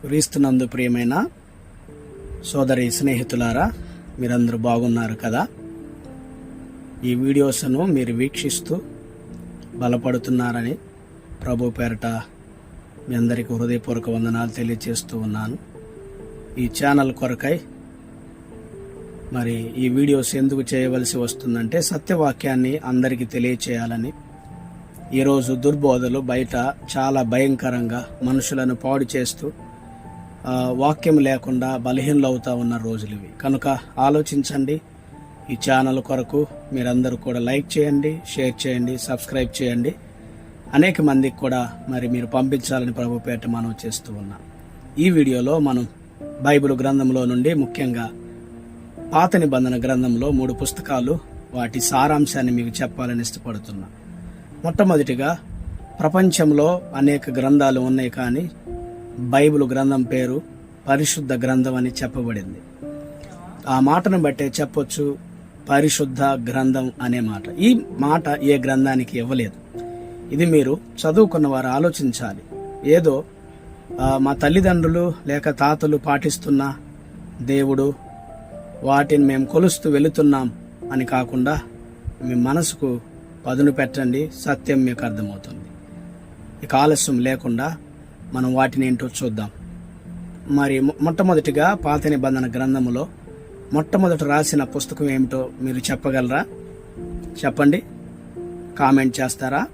క్రీస్తునందు ప్రియమైన సోదరి స్నేహితులారా మీరందరూ బాగున్నారు కదా? ఈ వీడియోస్ను మీరు వీక్షిస్తూ బలపడుతున్నారని ప్రభు పేరట మీ అందరికీ హృదయపూర్వక వందనాలు తెలియజేస్తూ ఉన్నాను. ఈ ఛానల్ కొరకై మరి ఈ వీడియోస్ ఎందుకు చేయవలసి వస్తుందంటే సత్యవాక్యాన్ని అందరికీ తెలియచేయాలని. ఈరోజు దుర్బోధలు బయట చాలా భయంకరంగా మనుషులను పాడు చేస్తూ వాక్యం లేకుండా బలహీనలు అవుతా ఉన్న రోజులు ఇవి. కనుక ఆలోచించండి ఈ ఛానల్ కొరకు మీరందరూ కూడా లైక్ చేయండి షేర్ చేయండి సబ్స్క్రైబ్ చేయండి. అనేక మందికి కూడా మరి మీరు పంపించాలని ప్రభుపేట మనం చేస్తూ ఉన్నాం. ఈ వీడియోలో మనం బైబిల్ గ్రంథంలో నుండి ముఖ్యంగా పాత నిబంధన గ్రంథంలో మూడు పుస్తకాలు వాటి సారాంశాన్ని మీకు చెప్పాలని ఇష్టపడుతున్నా. మొట్టమొదటిగా ప్రపంచంలో అనేక గ్రంథాలు ఉన్నాయి కానీ బైబిల్ గ్రంథం పేరు పరిశుద్ధ గ్రంథం అని చెప్పబడింది. ఆ మాటను బట్టే చెప్పొచ్చు పరిశుద్ధ గ్రంథం అనే మాట. ఈ మాట ఏ గ్రంథానికి ఇవ్వలేదు. ఇది మీరు చదువుకున్న వారు ఆలోచించాలి. ఏదో మా తల్లిదండ్రులు లేక తాతలు పాటిస్తున్న దేవుడు వాటిని మేము కొలుస్తూ వెళుతున్నాం అని కాకుండా మీ మనసుకు పదును పెట్టండి సత్యం మీకు అర్థమవుతుంది. ఇక ఆలస్యం లేకుండా మనం వాటిని ఏంటో చూద్దాం. మరి మొట్టమొదటిగా పాత నిబంధన గ్రంథములో మొట్టమొదట రాసిన పుస్తకం ఏమిటో మీరు చెప్పగలరా? చెప్పండి. కామెంట్ చేస్తారా?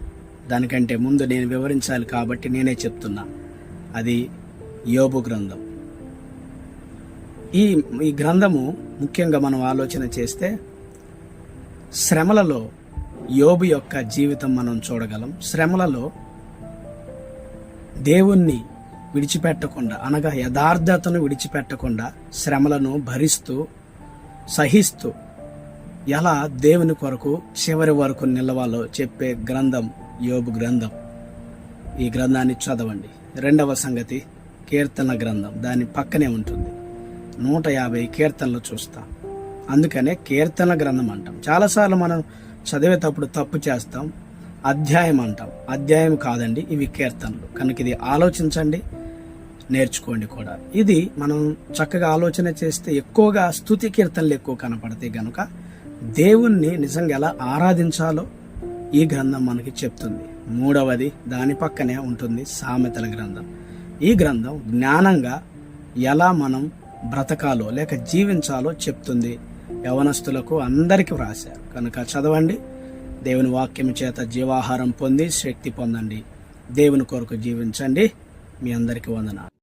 దానికంటే ముందు నేను వివరించాలి కాబట్టి నేనే చెప్తున్నా. అది యోబు గ్రంథం. ఈ ఈ గ్రంథము ముఖ్యంగా మనం ఆలోచన చేస్తే శ్రమలలో యోబు యొక్క జీవితం మనం చూడగలం. శ్రమలలో దేవుణ్ణి విడిచిపెట్టకుండా అనగా యథార్థతను విడిచిపెట్టకుండా శ్రమలను భరిస్తూ సహిస్తూ ఎలా దేవుని కొరకు చివరి వరకు నిలవాలో చెప్పే గ్రంథం యోబు గ్రంథం. ఈ గ్రంథాన్ని చదవండి. రెండవ సంగతి కీర్తన గ్రంథం. దాని పక్కనే ఉంటుంది. నూట యాభై కీర్తనలు చూస్తాం. అందుకనే కీర్తన గ్రంథం అంటాం. చాలాసార్లు మనం చదివేటప్పుడు తప్పు చేస్తాం. అధ్యాయం అంటాం. అధ్యాయం కాదండి ఇవి కీర్తనలు. కనుక ఇది ఆలోచించండి నేర్చుకోండి కూడా. ఇది మనం చక్కగా ఆలోచన చేస్తే ఎక్కువగా స్తుతి కీర్తనలు ఎక్కువ కనపడతాయి గనుక దేవుణ్ణి నిజంగా ఎలా ఆరాధించాలో ఈ గ్రంథం మనకి చెప్తుంది. మూడవది దాని పక్కనే ఉంటుంది సామెతల గ్రంథం. ఈ గ్రంథం జ్ఞానంగా ఎలా మనం బ్రతకాలో లేక జీవించాలో చెప్తుంది. యవనస్తులకు అందరికీ వ్రాశారు కనుక చదవండి. దేవుని వాక్యం చేత జీవాహారం పొంది శక్తి పొందండి. దేవుని కొరకు జీవించండి. మీ అందరికీ వందనాలు.